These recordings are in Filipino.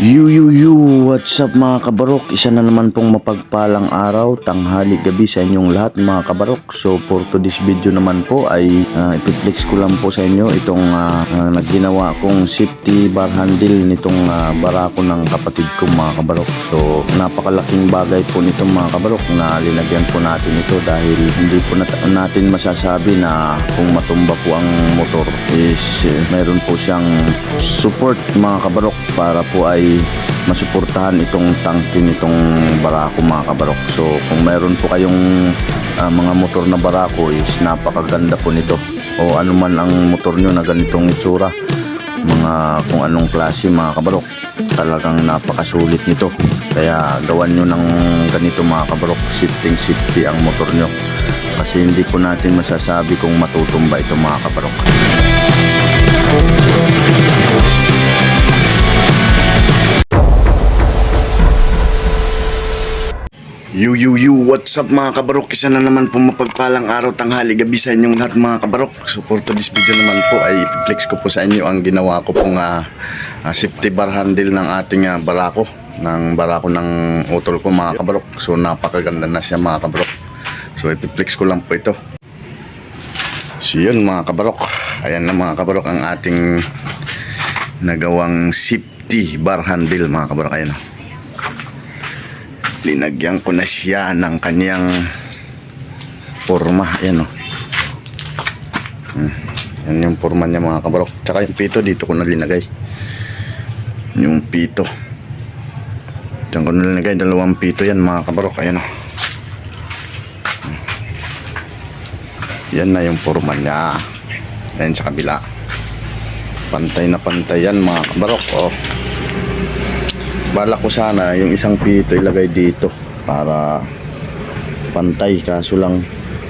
you you you. What's up mga kabarok? Isa na naman pong mapagpalang araw, tanghali, gabi sa inyong lahat mga kabarok. So for today's video naman po ay uh, ipiflex ko lang po sa inyo itong uh, uh, nagginawa kong safety bar handle nitong ah, barako ng kapatid ko mga kabarok. So napakalaking bagay po nito mga kabarok na linagyan po natin ito dahil hindi po nat- natin masasabi na kung matumba po ang motor is eh, mayroon po siyang support mga kabarok para po ay masuportahan itong tangke nitong barako mga kabarok. So kung mayroon po kayong ah, mga motor na barako is napakaganda po nito. O anuman ang motor nyo na ganitong itsura mga kung anong klase mga kabarok talagang napakasulit nito. Kaya gawan nyo ng ganito mga kabarok shifting safety ang motor nyo. Kasi hindi po natin masasabi kung matutumba ito mga kabarok Yu yu yu, what's up mga kabarok? Isa na naman po mapagpalang araw, tanghali, gabi sa inyong lahat mga kabarok. So for today's video naman po ay flex ko po sa inyo ang ginawa ko pong ah, ah, safety bar handle ng ating ah, barako. Ng barako ng utol ko mga kabarok. So napakaganda na siya mga kabarok. So ipiflex ko lang po ito. So yun mga kabarok. Ayan na mga kabarok ang ating nagawang safety bar handle mga kabarok. Ayan o linagyan ko na siya ng kanyang forma. Ayan o. Hmm. Yan yung forma niya mga kabarok. Tsaka yung pito dito ko na linagay. Yung pito. Diyan ko na linagay. Dalawang pito yan mga kabarok. Ayan o. Hmm. Yan na yung forma niya. Ayan sa kabila. Pantay na pantay yan mga kabarok. Oh bala ko sana yung isang pito ilagay dito para pantay. Kaso lang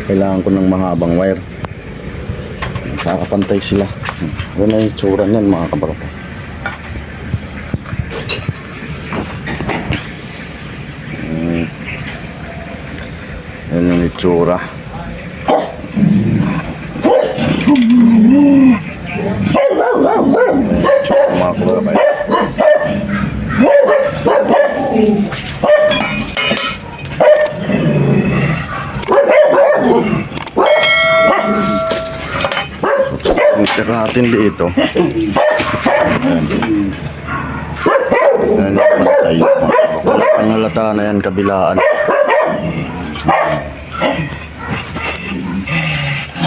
kailangan ko ng mahabang wire. Para pantay sila. Yun na yung tsura niyan mga kabarok Mm. yun yung itsura Tsaka mga kabarok ay Tira natin dito. Ayan. Ayan yung pantay. Pangalata na yan, kabilaan.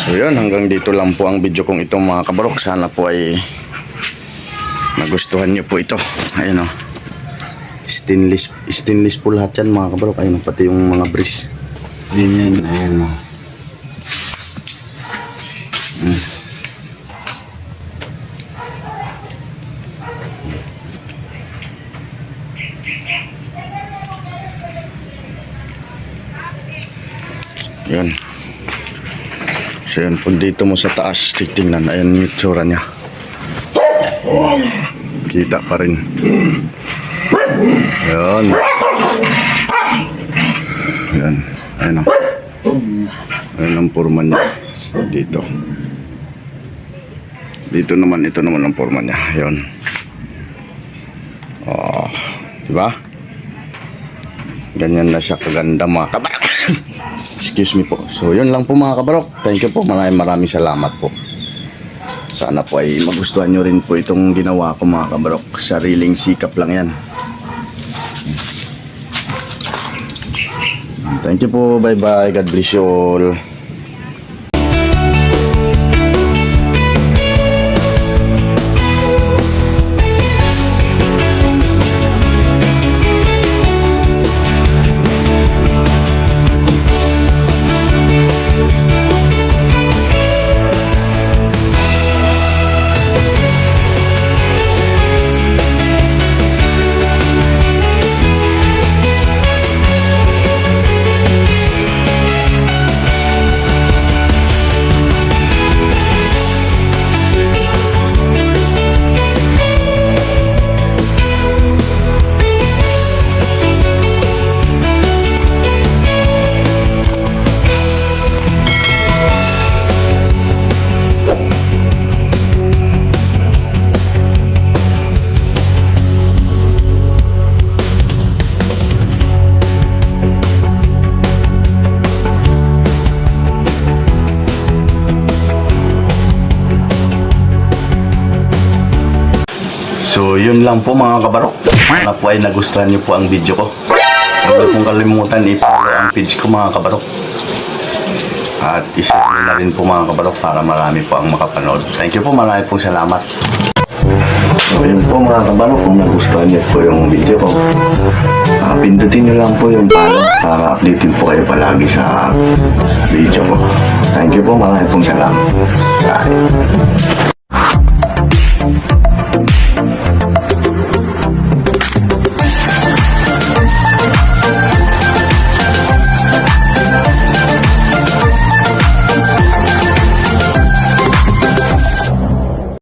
So yun, hanggang dito lang po ang video kong ito mga kabarok. Sana po ay nagustuhan nyo po ito. Ayan o. Stainless, stainless po lahat yan mga kabarok. Ayun o, pati yung mga bris. Din yan, ayan o. Yan. So yan, kung dito mo sa taas, titingnan, ayan yung itsura niya. Kita pa rin. Yan. Yan. Ayan o. Ayan ang forma niya. Dito. Dito naman, ito naman ang forma niya. Yan. Oh, di ba? Ganyan na siya kaganda mga kabarok. Excuse me po. So, yun lang po mga kabarok. Thank you po. Maraming maraming salamat po. Sana po ay magustuhan nyo rin po itong ginawa ko mga kabarok. Sariling sikap lang yan. Thank you po. Bye-bye. God bless you all. So, yun lang po mga kabarok. Sana po ay nagustuhan niyo po ang video ko. Huwag pong kalimutan i-follow ang page ko mga kabarok. At ishare na rin po mga kabarok para marami po ang makapanood. Thank you po, marami pong salamat. So, yun po mga kabarok, kung nagustuhan niyo po yung video ko, ah, pindutin niyo lang po yung follow para updated po kayo palagi sa video ko. Thank you po, marami pong salamat. Bye.